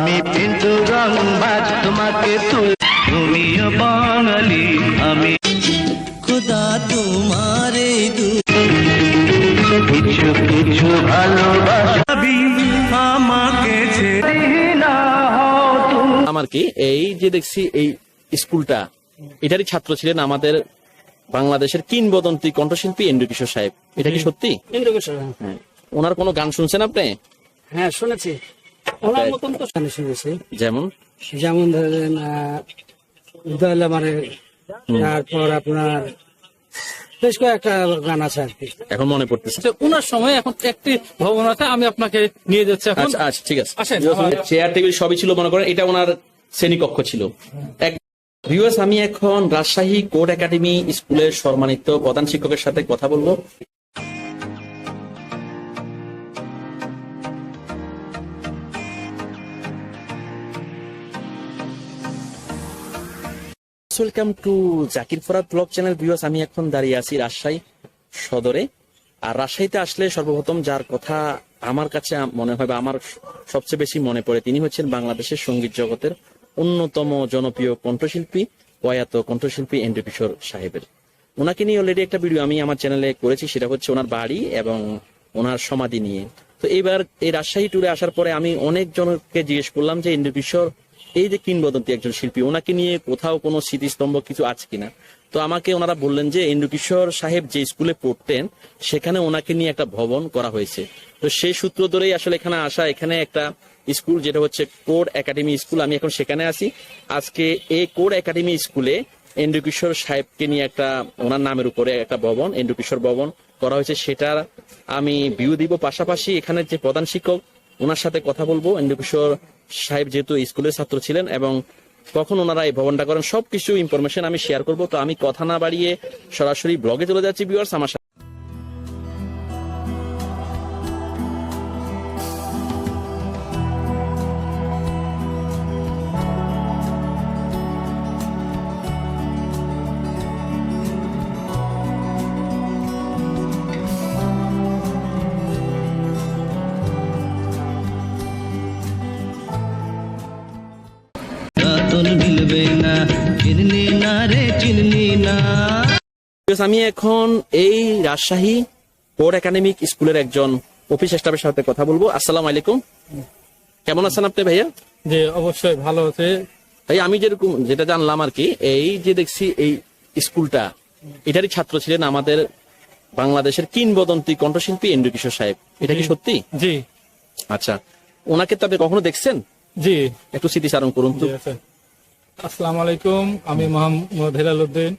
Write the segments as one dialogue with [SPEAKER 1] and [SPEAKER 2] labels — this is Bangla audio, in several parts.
[SPEAKER 1] আমি পিন্টু রংবাজ তোমাকে তুল বাঙালি আমি
[SPEAKER 2] খুদা তোমারে
[SPEAKER 1] কিছু কিছু ভালোবাসাবি আমাকে
[SPEAKER 3] আমার কি? এই যে দেখছি এই স্কুলটা এটারই ছাত্র ছিলেন আমাদের বাংলাদেশের কিংবদন্তি কণ্ঠশিল্পী এন্ডু কিশোর সাহেব। এটা কি সত্যি?
[SPEAKER 4] এন্ডু কিশোর
[SPEAKER 3] হ্যাঁ। ওনার কোনো গান শুনছেন আপনি?
[SPEAKER 4] হ্যাঁ শুনেছি। ওনার মতন তো গান শুনেছি
[SPEAKER 3] যেমন?
[SPEAKER 4] যেমন ধরেন উদয় মানে তারপর আপনার বেশ কয়েকটা গান আছে আর কি।
[SPEAKER 3] এখন মনে পড়তেছে।
[SPEAKER 5] যে উনার সময় এখন একটি ভবন আছে আমি আপনাকে নিয়ে যাচ্ছি এখন।
[SPEAKER 3] আচ্ছা আচ্ছা ঠিক আছে।
[SPEAKER 5] আসেন,
[SPEAKER 3] চেয়ার টেবিল সবই ছিল মনে করেন এটা ওনার শ্রেণীকক্ষ ছিল। এক ভিউয়ার্স আমি এখন রাজশাহী কোর্ট একাডেমি স্কুলের সম্মানিত প্রধান শিক্ষকের সাথে কথা বলব। Welcome to Zakir Farad vlog channel viewers আমি এখন দাঁড়িয়ে আছি রাজশাহী সদরে। আর রাজশাহীতে আসলে সর্বপ্রথম যার কথা আমার কাছে মনে হয় বা আমার সবচেয়ে বেশি মনে পড়ে, তিনি হচ্ছেন বাংলাদেশের সংগীত জগতের অন্যতম জনপ্রিয় কণ্ঠশিল্পী, প্রয়াত কণ্ঠশিল্পী এন্ড্রু কিশোর সাহেবের। ওনাকে নিয়ে অলরেডি একটা ভিডিও আমি আমার চ্যানেলে করেছি, সেটা হচ্ছে ওনার বাড়ি এবং ওনার সমাধি নিয়ে। তো এইবার এই রাজশাহী ট্যুরে আসার পরে আমি অনেক জনকে জিজ্ঞেস করলাম যে এন্ড্রু কিশোর এই যে কিংবদন্তি একজন শিল্পী, ওনাকে নিয়ে কোথাও কোনো স্মৃতিস্তম্ভ কিছু আছে কিনা? তো আমাকে ওনারা বললেন যে ইন্দু কিশোর সাহেব যে স্কুলে পড়তেন, সেখানে ওনাকে নিয়ে একটা ভবন করা হয়েছে। তো সেই সূত্র ধরেই আসলে এখানে আসা, এখানে একটা স্কুল, যেটা হচ্ছে কোড একাডেমি স্কুল, আমি এখন সেখানে আছি। আজকে এই কোড একাডেমি স্কুলে এন্ডু কিশোর সাহেবকে নিয়ে একটা, ওনার নামের উপরে একটা ভবন এন্ডু কিশোর ভবন করা হয়েছে। সেটার আমি ভিউ দিব। পাশাপাশি এখানে যে প্রধান শিক্ষক, ওনার সাথে কথা বলব। এন্ডু কিশোর সাহেব যেহেতু স্কুলের ছাত্র ছিলেন এবং কখন ওনারা এই ভবনটা করেন, সবকিছু ইনফরমেশন আমি শেয়ার করব। তো আমি কথা না বাড়িয়ে সরাসরি ব্লগে চলে যাচ্ছি ভিউয়ার্স আমার আমি এখন এই রাজশাহী কোর একাডেমিক স্কুলের একজন অফিস স্টাফের সাথে কথা বলব। আসসালামু আলাইকুম। কেমন আছেন আপনি ভাইয়া?
[SPEAKER 5] যে অবশ্যই ভালো আছে।
[SPEAKER 3] ভাই আমি যেরকম যেটা জানলাম আর কি এই যে দেখছি এই স্কুলটা এটারই ছাত্র ছিলেন আমাদের বাংলাদেশের কিংবদন্তি কণ্ঠশিল্পী এন্ড্রু কিশোর সাহেব। এটা কি সত্যি?
[SPEAKER 5] জি।
[SPEAKER 3] আচ্ছা ওনাকে তো আপনি কখনো দেখছেন?
[SPEAKER 5] জি।
[SPEAKER 3] একটু স্মৃতিচারণ করুন তো।
[SPEAKER 5] জি আসসালামু আলাইকুম আমি মোহাম্মদ হেলাল উদ্দিন।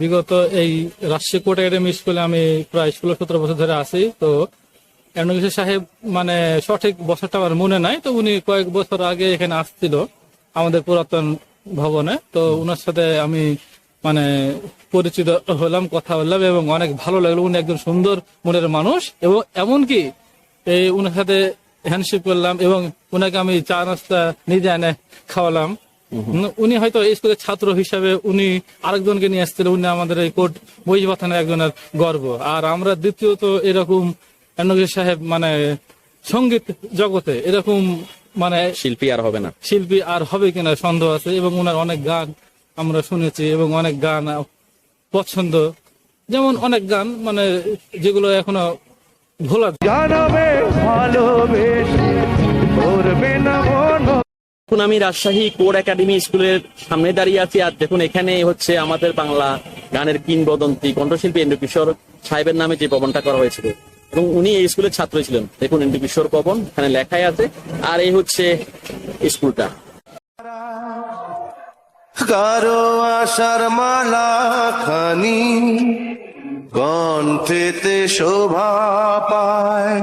[SPEAKER 5] বিগত এই রাজশাহী কোর্ট একাডেমি স্কুলে আমি প্রায় ষোলো, সতেরো বছর ধরে আছি। তো এমনকিশোর সাহেব মানে সঠিক বছরটা আমার মনে নাই, তো উনি কয়েক বছর আগে এখানে আসছিল আমাদের পুরাতন ভবনে। তো উনার সাথে আমি মানে পরিচিত হলাম, কথা বললাম এবং অনেক ভালো লাগল। উনি একজন সুন্দর মনের মানুষ এবং এমনকি এই উনার সাথে হ্যান্ডশেক করলাম এবং উনাকে আমি চা নাস্তা নিজে এনে খাওয়ালাম। উনি হয়তো এই স্কুলের ছাত্র হিসাবে উনি আরেকজনকে নিয়ে আসছিলেন উনি আমাদের এই কোর্ট বইবাথানের একজনের গর্ব। আর আমরা দ্বিতীয়ত এরকম সাহেব মানে সংগীত জগতে এরকম মানে
[SPEAKER 3] শিল্পী আর হবে না।
[SPEAKER 5] শিল্পী আর হবে কিনা সন্দেহ আছে এবং ওনার অনেক গান আমরা শুনেছি এবং অনেক গান পছন্দ। যেমন অনেক গান মানে যেগুলো এখনও ভোলা
[SPEAKER 1] জানবে
[SPEAKER 3] এখন আমি রাজশাহী কোর একাডেমি স্কুলের সামনে দাঁড়িয়ে আছি, আর দেখুন, এখানে হচ্ছে আমাদের বাংলা গানের কিংবদন্তি কণ্ঠশিল্পী এন্ডু কিশোর সাহেবের নামে যে ভবনটা করা হয়েছিল। এবং উনি এই স্কুলের ছাত্র ছিলেন। দেখুন এন্ডু কিশোর ভবন, এখানে লেখাই আছে, আর এই হচ্ছে স্কুলটা।
[SPEAKER 6] কারও আশার মালা খানি কণ্ঠেতে শোভা পায়।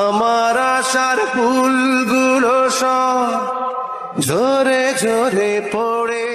[SPEAKER 6] আমার আশার ফুলগুলো সব ঝরে ঝরে পড়ে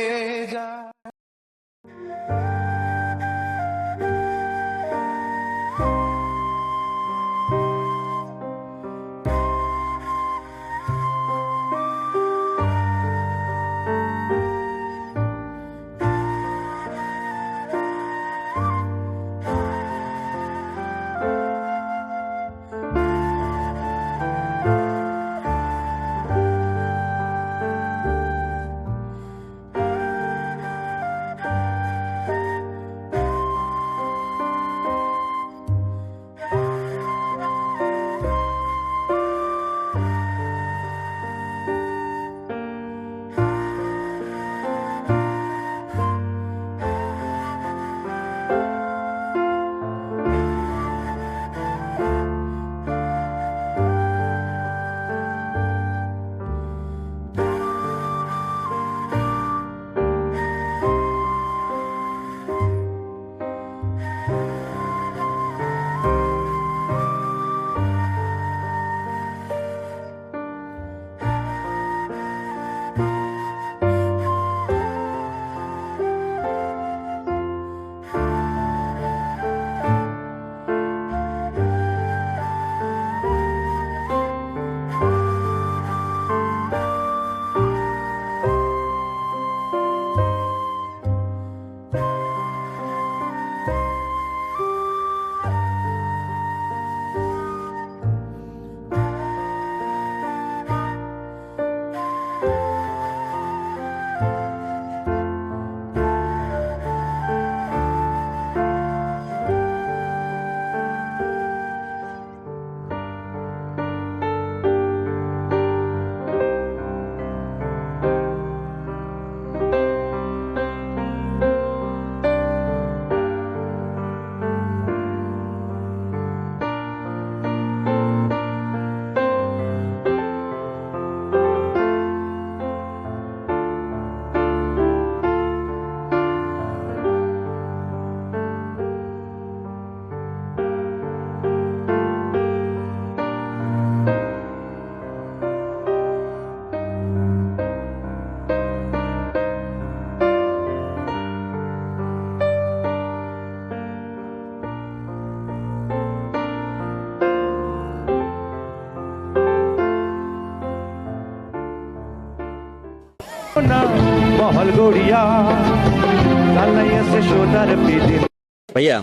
[SPEAKER 3] ভাইয়া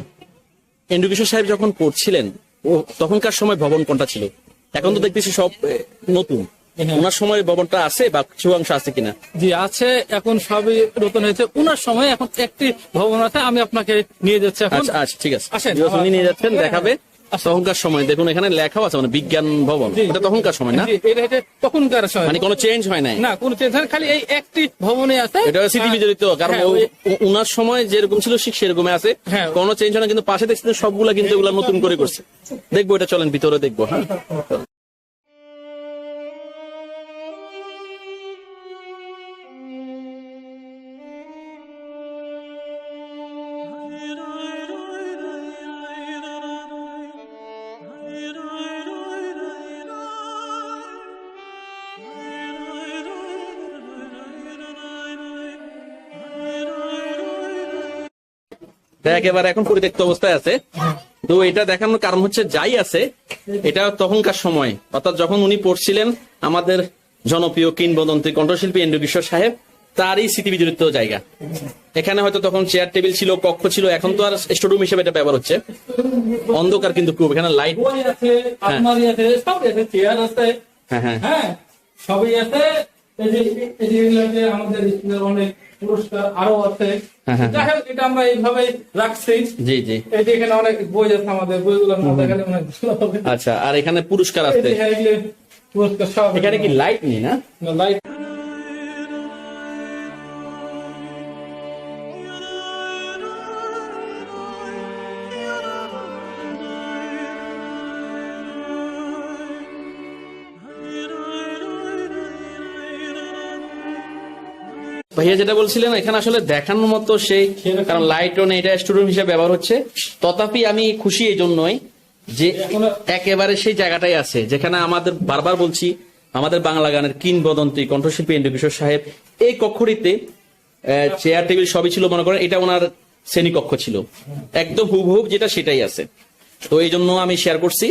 [SPEAKER 3] এন্ডুকেশন সাহেব যখন পড়ছিলেন ও তখনকার সময় ভবন কোনটা ছিল? এখন তো দেখতেছি সব নতুন। ওনার সময় ভবনটা আছে বা কিছু অংশ আছে কিনা?
[SPEAKER 5] জি আছে। এখন সবই নতুন হয়েছে। উনার সময় এখন একটি ভবন আছে আমি আপনাকে নিয়ে যাচ্ছি এখন।
[SPEAKER 3] আচ্ছা আচ্ছা ঠিক আছে।
[SPEAKER 5] আসেন,
[SPEAKER 3] উনি নিয়ে যাচ্ছেন
[SPEAKER 5] হ্যাঁ,
[SPEAKER 3] দেখাবে। তখনকার সময় দেখুন এখানে লেখাও আছে মানে বিজ্ঞান ভবন। এটা তখনকার সময় না?
[SPEAKER 5] এটা তখনকার সময়।
[SPEAKER 3] মানে কোনো চেঞ্জ হয় নাই?
[SPEAKER 5] না কোন চেঞ্জ খালি এই একটি ভবনে আছে।
[SPEAKER 3] এটা স্মৃতি বিজড়িত কারণ
[SPEAKER 5] হ্যাঁ,
[SPEAKER 3] উনার সময় যেরকম ছিল ঠিক সেরকম আছে।
[SPEAKER 5] হ্যাঁ।
[SPEAKER 3] কোনো চেঞ্জ হয় না কিন্তু পাশে দেখছেন সবগুলা কিন্তু এগুলা নতুন করে করছে। দেখব এটা চলেন ভিতরে দেখব হ্যাঁ। একেবারে এখন পরিত্যক্ত অবস্থায় আছে। তো এটা দেখানোর কারণ হচ্ছে যাই আছে এটা তখনকার সময়। অর্থাৎ যখন উনি পড়ছিলেন আমাদের জনপ্রিয় কিংবদন্তি কণ্ঠশিল্পী এন্ডু কিশোর সাহেব তারই স্মৃতি বিজড়িত জায়গা। এখানে হয়তো তখন চেয়ার টেবিল ছিল কক্ষ ছিল এখন তো আর স্টোরুম হিসেবে এটা ব্যবহার হচ্ছে। অন্ধকার কিন্তু খুব এখানে লাইট
[SPEAKER 5] আছে চেয়ার
[SPEAKER 3] হ্যাঁ হ্যাঁ।
[SPEAKER 5] হ্যাঁ সবই আছে। আমাদের অনেক পুরস্কার আরও আছে।
[SPEAKER 3] হ্যাঁ, হ্যাঁ,
[SPEAKER 5] যাই হোক এটা আমরা এইভাবে রাখছি।
[SPEAKER 3] জি জি।
[SPEAKER 5] এই যে এখানে অনেক বই আছে আমাদের বইগুলো না দেখালে অনেক ভালো হবে।
[SPEAKER 3] আচ্ছা আর এখানে পুরস্কার আছে
[SPEAKER 5] হ্যাঁ, পুরস্কার সব
[SPEAKER 3] এখানে কি লাইট নেই না?
[SPEAKER 5] লাইট
[SPEAKER 3] ভাইয়া যেটা বলছিলেন, এখানে আসলে দেখানোর মতো সেই কারণ লাইটও নেই এটা স্টুডেন্ট হিসেবে ব্যবহার হচ্ছে। তথাপি আমি খুশি এই জন্যই যে একেবারে সেই জায়গাটাই আছে, যেখানে আমাদের বারবার বলছি, আমাদের বাংলা গানের কিংবদন্তি কণ্ঠশিল্পী এন্ডু কিশোর সাহেব, এই কক্ষটিতে চেয়ার টেবিল সবই ছিল, মনে করেন, এটা ওনার শ্রেণি কক্ষ ছিল। একদম হুবহুব যেটা সেটাই আছে। তো এই জন্য আমি শেয়ার করছি।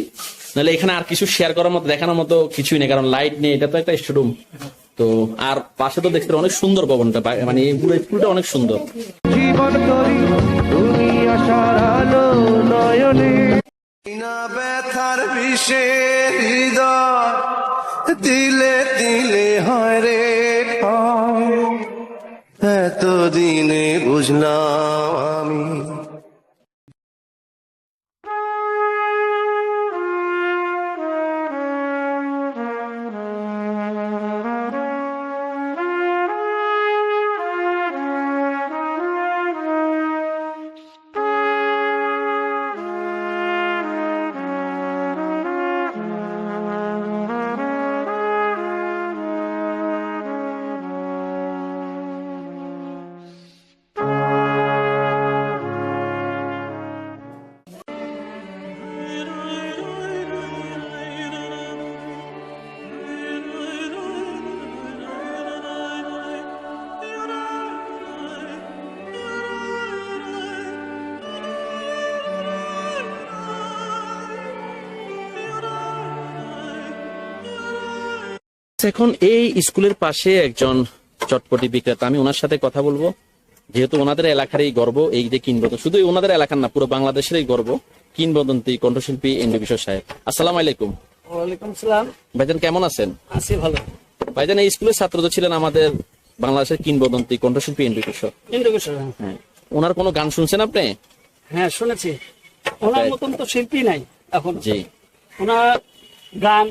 [SPEAKER 3] নাহলে এখানে আর কিছু শেয়ার করার মতো, দেখানোর মতো কিছুই নেই, কারণ লাইট নেই, এটা তো একটা স্টুডেন্ট তো আর পাশে তো দেখতে অনেক সুন্দর ভবনটা মানে পুরো স্কুলটা অনেক সুন্দর
[SPEAKER 1] জীবন করি তুমি আশার আলো নয়নে
[SPEAKER 6] না ব্যথার বিষে হৃদয়, দিলে দিলে হয় রে। এতদিনে বুঝলাম আমি
[SPEAKER 3] এখন এই স্কুলের পাশে একজন চটপটি বিক্রেতা আমি ওনার সাথে কথা বলব। যেহেতু ওনাদের এলাকারই গর্ব এই যে কিনবদন্তি শুধু ওনাদের এলাকার না পুরো বাংলাদেশেরই গর্ব কিংবদন্তি কণ্ঠশিল্পী এন্ডু কিশোর সাহেব। আসসালাম আলাইকুম।
[SPEAKER 4] ওয়ালাইকুম সালাম।
[SPEAKER 3] ভাইজান কেমন আছেন?
[SPEAKER 4] আছি ভালো।
[SPEAKER 3] ভাইজান এই স্কুলের ছাত্র তো ছিলেন আমাদের বাংলাদেশের কিংবদন্তি কণ্ঠশিল্পী এন্ডু কিশোর
[SPEAKER 4] ইন্দ্রকিশোর
[SPEAKER 3] হ্যাঁ। ওনার কোনো গান শুনছেন আপনি?
[SPEAKER 4] হ্যাঁ শুনেছি। ওনার মতন তো শিল্পী নাই এখন।
[SPEAKER 3] জি।
[SPEAKER 4] ওনার গান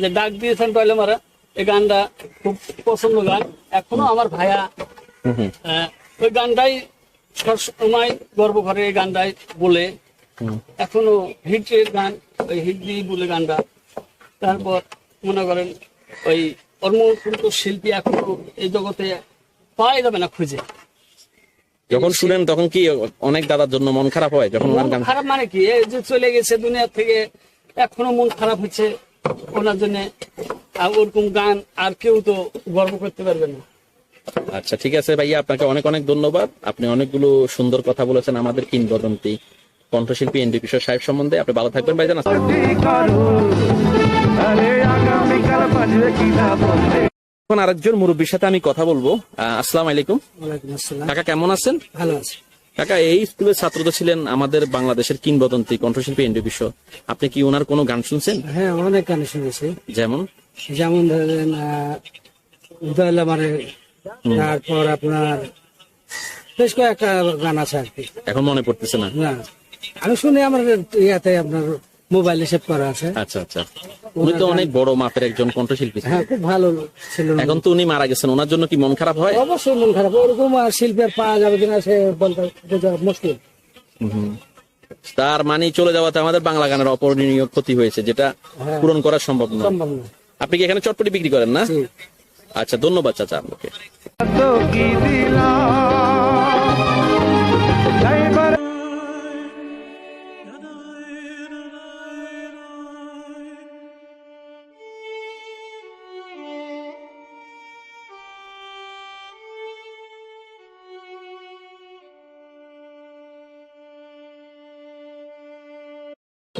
[SPEAKER 4] যে ডাক দিয়েছেন টয়লে মারা এই গানটা খুব পছন্দ গান। এখনও আমার ভাইয়া ওই গানটাই সবসময় গর্ব করে এই গানটাই বলে। এখনও হিটের গান ওই হিট দিয়ে বলে গানটা। তারপর মনে করেন ওই কর্মপুত শিল্পী এখনও এই জগতে পাওয়া যাবে না খুঁজে।
[SPEAKER 3] যখন শুনেন তখন কি অনেক দাদার জন্য মন খারাপ হয় যখন
[SPEAKER 4] মন খারাপ মানে কি? এই যে চলে গেছে দুনিয়া থেকে এখনও মন খারাপ হচ্ছে ওনার জন্য। আর ওরকম গান আর কেউ তো গর্ব করতে পারবে না।
[SPEAKER 3] আচ্ছা ঠিক আছে ভাইয়া আপনাকে অনেক অনেক ধন্যবাদ। আপনি অনেকগুলো সুন্দর কথা বলেছেন আমাদের কিংবদন্তি কণ্ঠশিল্পী এনডি কিশোর সাহেব সম্বন্ধে। আপনি ভালো থাকবেন ভাইজান এখন আরেকজন মুরব্বীর সাথে আমি কথা বলব। আসসালামু আলাইকুম। কাকা কেমন আছেন?
[SPEAKER 4] ভালো আছে।
[SPEAKER 3] কাকা এই স্কুলের ছাত্র তো ছিলেন আমাদের বাংলাদেশের কিংবদন্তি কণ্ঠশিল্পী এন্ডু বিশ্ব আপনি কি ওনার কোনো গান শুনছেন?
[SPEAKER 4] হ্যাঁ অনেক গান শুনেছি।
[SPEAKER 3] যেমন?
[SPEAKER 4] যেমন ধরেন উদয় লামারে তারপর আপনার বেশ কয়েকটা গান আছে আর কি।
[SPEAKER 3] এখন মনে পড়তেছে না?
[SPEAKER 4] না। আমি শুনি আমার ইয়াতে আপনার মোবাইলে সেভ করা আছে।
[SPEAKER 3] আচ্ছা আচ্ছা। উনি তো অনেক বড় মাপের একজন কণ্ঠশিল্পী।
[SPEAKER 4] হ্যাঁ খুব ভালো ছিল উনি।
[SPEAKER 3] এখন তো উনি মারা গেছেন। ওনার জন্য কি মন খারাপ হয়?
[SPEAKER 4] অবশ্যই মন খারাপ। ওরকম আর শিল্পের পাওয়া যাবে কিনা সে বলতে মুশকিল।
[SPEAKER 3] তার মানে চলে যাওয়াতে আমাদের বাংলা গানের অপরণীয় ক্ষতি হয়েছে যেটা পূরণ করা সম্ভব নয়।
[SPEAKER 4] সম্ভব না
[SPEAKER 3] আপনি কি এখানে চটপটি বিক্রি করেন না? আচ্ছা ধন্যবাদ চাচা আপনাকে।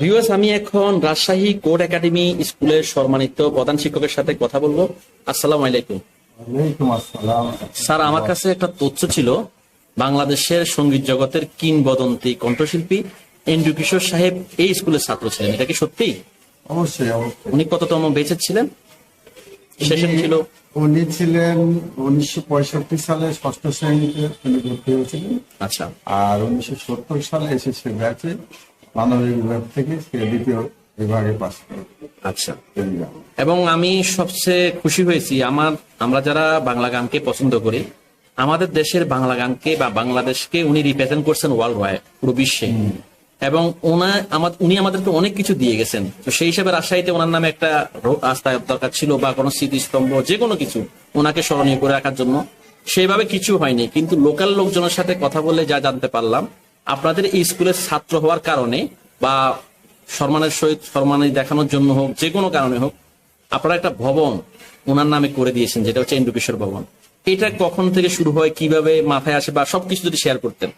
[SPEAKER 3] ভিউয়ার্স আমি এখন রাজশাহী কোর্ট একাডেমি স্কুলের সম্মানিত প্রধান শিক্ষকের সাথে কথা বলব। আসসালামু আলাইকুম। স্যার আমার কাছে একটা তথ্য ছিল। বাংলাদেশের সংগীত জগতের কিংবদন্তি কণ্ঠশিল্পী এন্ডু কিশোর সাহেব এই স্কুলের ছাত্র ছিলেন। এটা কি সত্যি?
[SPEAKER 7] অবশ্যই
[SPEAKER 3] উনি কততম বেঁচে ছিলেন? সেশন ছিল।
[SPEAKER 7] উনি ছিলেন উনিশশো পঁয়ষট্টি সালে ষষ্ঠ শ্রেণীতে তিনি ভর্তি হয়েছিলেন।
[SPEAKER 3] আচ্ছা।
[SPEAKER 7] আর উনিশশো সত্তর সালে এসেছে ব্যাচে। মানবিক বিভাগ থেকে সে দ্বিতীয় বিভাগে পাস করে।
[SPEAKER 3] আচ্ছা। এবং আমি সবচেয়ে খুশি হয়েছি আমার আমরা যারা বাংলা গানকে পছন্দ করি আমাদের দেশের বাংলা গানকে বা বাংলাদেশকে উনি রিপ্রেজেন্ট করছেন ওয়ার্ল্ড ওয়াইড পুরো বিশ্বে। এবং ওনা আমার উনি আমাদেরকে অনেক কিছু দিয়ে গেছেন। তো সেই হিসাবে রাজশাহীতে ওনার নামে একটা আস্থায় দরকার ছিল বা কোনো স্মৃতিস্তম্ভ যে কোনো কিছু ওনাকে স্মরণীয় করে রাখার জন্য। সেইভাবে কিছু হয়নি কিন্তু লোকাল লোকজনের সাথে কথা বলে যা জানতে পারলাম আপনাদের এই স্কুলের ছাত্র হওয়ার কারণে বা সম্মানের সহিত সম্মানে দেখানোর জন্য হোক যে কোনো কারণে হোক আপনারা একটা ভবন ওনার নামে করে দিয়েছেন যেটা হচ্ছে ইন্দ্রকিশোর ভবন। এটা কখন থেকে শুরু হয় কীভাবে মাথায় আসে বা সবকিছু যদি শেয়ার করতেন।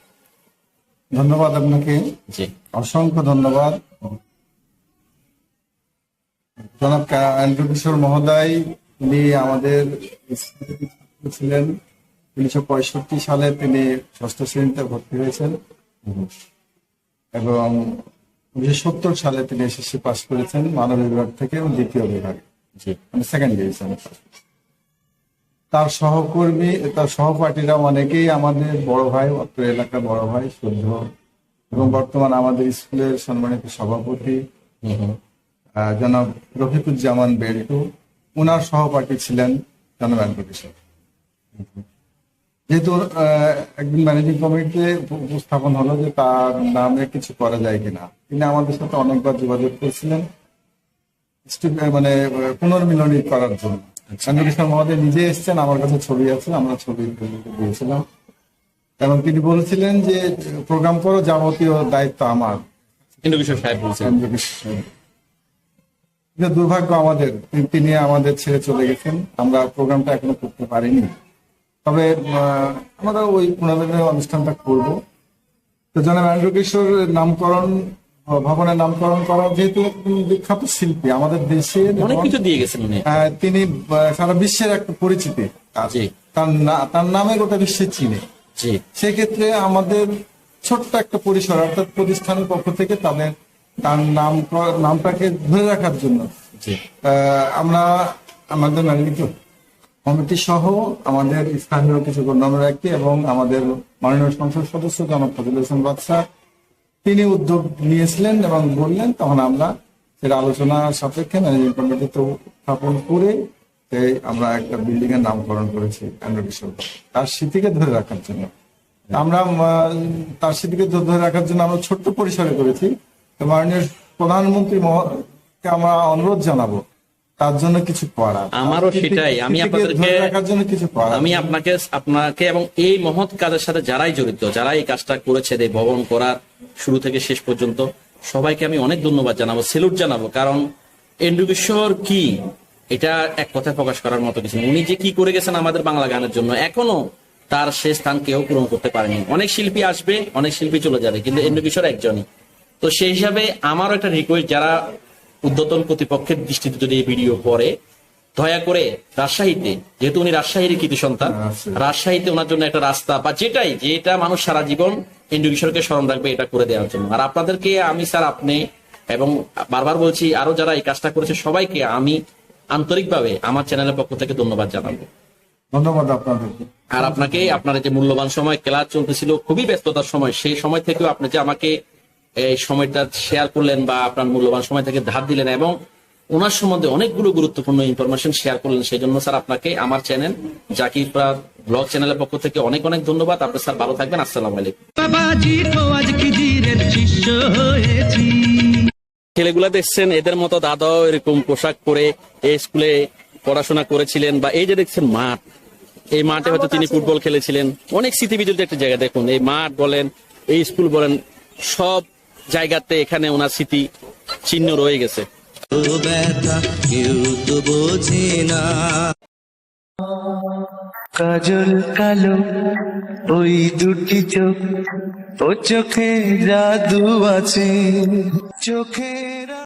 [SPEAKER 7] ধন্যবাদ আপনাকে।
[SPEAKER 3] জি।
[SPEAKER 7] অসংখ্য ধন্যবাদ। জনাব অ্যান্ড্রু কিশোর মহোদয় উনি আমাদের ছিলেন। উনিশশো পঁয়ষট্টি সালে তিনি ষষ্ঠ শ্রেণীতে ভর্তি হয়েছেন। এবং উনিশশো সত্তর সালে তিনি এসএসসি পাস করেছেন মানব বিভাগ থেকে এবং দ্বিতীয় বিভাগে। মানে সেকেন্ড ডিভিশন তার সহকর্মী তার সহপাঠীরা অনেকেই আমাদের বড় ভাই অত্র এলাকার বড় ভাই শুদ্ধ এবং বর্তমান আমাদের স্কুলের সম্মানিত সভাপতি জনাব রফিকুজ্জামান বেল্টু ওনার সহপাঠী ছিলেন জনাব অ্যান্ড্রু কিশোর যেহেতু একদিন ম্যানেজিং কমিটিতে উপ- উপস্থাপন হলো যে তার নামে কিছু করা যায় কিনা। তিনি আমাদের সাথে অনেকবার যোগাযোগ করেছিলেন মানে পুনর্মিলনী করার জন্য। অ্যান্ড্রু কিশোর মহোদয় নিজে এসেছেন আমার কাছে ছবি আছে আমরা ছবি দিয়েছিলাম। এবং তিনি বলেছিলেন যে প্রোগ্রাম করো যাবতীয় দায়িত্ব আমার।
[SPEAKER 3] ইন্দ্রকিশোর সাহেব বলছেন।
[SPEAKER 7] দুর্ভাগ্য আমাদের তিনি আমাদের ছেড়ে চলে গেছেন। আমরা প্রোগ্রামটা এখনও করতে পারিনি। তবে আমরা ওই পুনর্মিলনী অনুষ্ঠানটা করব। তো জনাব অ্যান্ড্রু কিশোর নামকরণ ভবনের নামকরণ করা যেহেতু বিখ্যাত শিল্পী আমাদের দেশে
[SPEAKER 3] অনেক কিছু দিয়ে গেছেন
[SPEAKER 7] আহ, তিনি সারা বিশ্বের একটা পরিচিতি। তার না- তার নামে গোটা বিশ্বে চিনে। সেক্ষেত্রে আমাদের ছোট্ট একটা পরিসর অর্থাৎ প্রতিষ্ঠানের পক্ষ থেকে তাদের তার নাম নামটাকে ধরে রাখার জন্য। আমরা আমাদের ম্যানেজিং কমিটি সহ আমাদের স্থানীয় কিছু গণ্যমান্য ব্যক্তি এবং আমাদের মাননীয় সংসদ সদস্য জনাব ফজল হোসেন বাদশাহ, তিনি উদ্যোগ নিয়েছিলেন এবং বললেন, তখন আমরা সেটা আলোচনা সাপেক্ষে ম্যানেজিং কমিটিতে স্থাপন করে আমরা একটা বিল্ডিং এর নামকরণ করেছি অ্যান্ড্রু কিশোর তার স্মৃতিকে ধরে রাখার জন্য। আমরা, তার স্মৃতিকে ধরে রাখার জন্য আমরা ছোট্ট পরিসরে করেছি। তো মাননীয় প্রধানমন্ত্রী আমরা অনুরোধ জানাব তার জন্য কিছু করা
[SPEAKER 3] আমারও সেটাই। আমি আপনাদেরকে- আমি আপনাকে আপনাকে এবং এই মহৎ কাজের সাথে যারাই জড়িত যারা এই কাজটা করেছে এই ভবন করার শুরু থেকে শেষ পর্যন্ত সবাইকে আমি অনেক ধন্যবাদ জানাব সেলুট জানাব। কারণ এন্ড্রু কিশোর কি? এটা এক কথায় প্রকাশ করার মতো কিছু উনি যে কি করে গেছেন আমাদের বাংলা গানের জন্য এখনও তার সে স্থান কেউ পূরণ করতে পারেনি। অনেক শিল্পী আসবে অনেক শিল্পী চলে যাবে কিন্তু এন্ড্রু কিশোর একজনই। তো সেই হিসাবে আমারও একটা রিকোয়েস্ট যারা উদ্যতন কর্তৃপক্ষের দৃষ্টিতে যদি এই ভিডিও পড়ে দয়া করে রাজশাহীতে যেহেতু উনি রাজশাহীর কৃতি সন্তান রাজশাহীতে ওনার জন্য একটা রাস্তা বা যেটাই যেটা মানুষ সারা জীবন এন্ডু কিশোরকে স্মরণ রাখবে এটা করে দেওয়ার জন্য। আর আপনাদেরকে আমি স্যার আপনি এবং বারবার বলছি আরও যারা এই কাজটা করেছে সবাইকে আমি আন্তরিকভাবে আমার চ্যানেলের পক্ষ থেকে ধন্যবাদ জানাব।
[SPEAKER 7] ধন্যবাদ আপনাদেরকে।
[SPEAKER 3] আর আপনাকে আপনার যে মূল্যবান সময় ক্লাস চলতেছিল খুবই ব্যস্ততার সময় সেই সময় থেকেও আপনি যে আমাকে এই সময়টা শেয়ার করলেন বা আপনার মূল্যবান সময় থেকে ধার দিলেন এবং ওনার সম্বন্ধে অনেকগুলো গুরুত্বপূর্ণ ইনফরমেশন শেয়ার করলেন। সেই জন্য স্যার আপনাকে আমার চ্যানেল জাকির ব্লগ চ্যানেলের পক্ষ থেকে অনেক অনেক ধন্যবাদ। আপনি স্যার ভালো থাকবেন। আসসালামু আলাইকুম। ছেলেগুলা দেখছেন এদের মতো দাদাও এরকম পোশাক পরে এই স্কুলে পড়াশোনা করেছিলেন বা এই যে দেখছেন মাঠ এই মাঠে হয়তো তিনি ফুটবল খেলেছিলেন। অনেক স্মৃতি বিজড়িত একটা জায়গা দেখুন। এই মাঠ বলেন এই স্কুল বলেন সব জায়গাতে এখানে ওনার স্মৃতি চিহ্ন রয়ে গেছে।
[SPEAKER 1] কাজল কালো, ওই দুটি চোখ, ও চোখে জাদু আছে। চোখের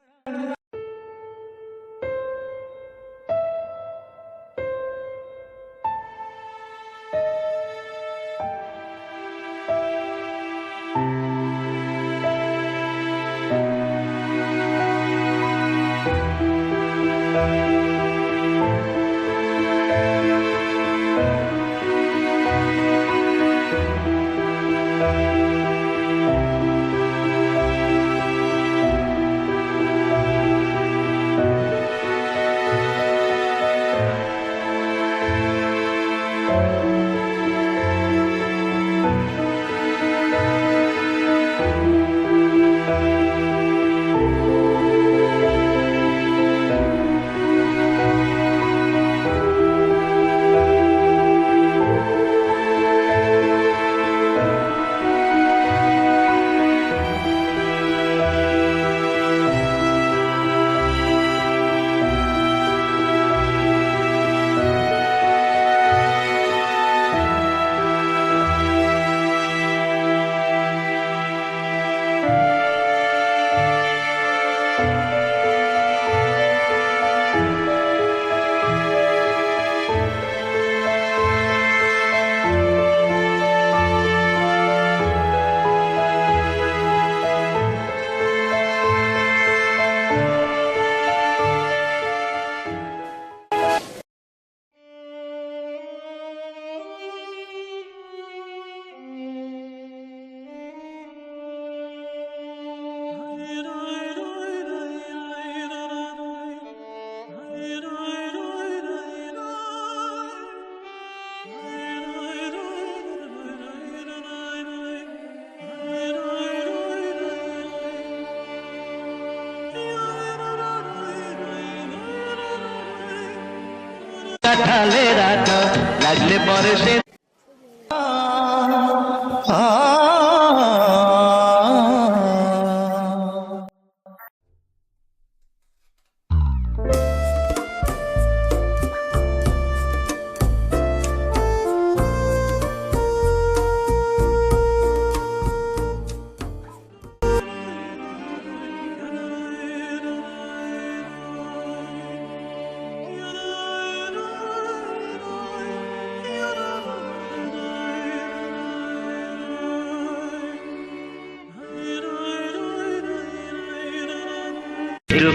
[SPEAKER 2] পরে সে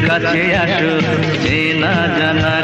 [SPEAKER 2] কাছে আসো চেনা জানা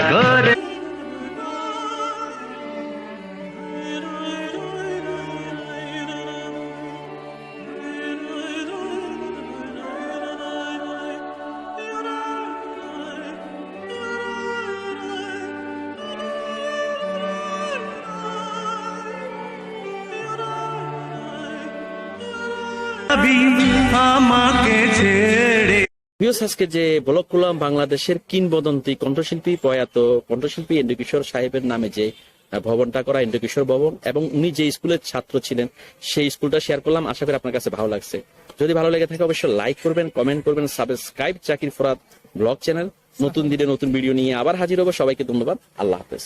[SPEAKER 3] আজকে যে ব্লক বাংলাদেশের কিংবদন্তি কণ্ঠশিল্পী প্রয়াত কণ্ঠশিল্পী ইন্দ্রকিশোর সাহেবের নামে যে ভবনটা করা ইন্দ্রকিশোর ভবন, এবং উনি যে স্কুলের ছাত্র ছিলেন, সেই স্কুলটা শেয়ার করলাম। আশা করি আপনার কাছে ভালো লাগছে। যদি ভালো লেগে থাকে অবশ্যই লাইক করবেন কমেন্ট করবেন subscribe Zakir Farad vlog channel নতুন দিনে নতুন ভিডিও নিয়ে আবার হাজির হব। সবাইকে ধন্যবাদ। আল্লাহ হাফেজ।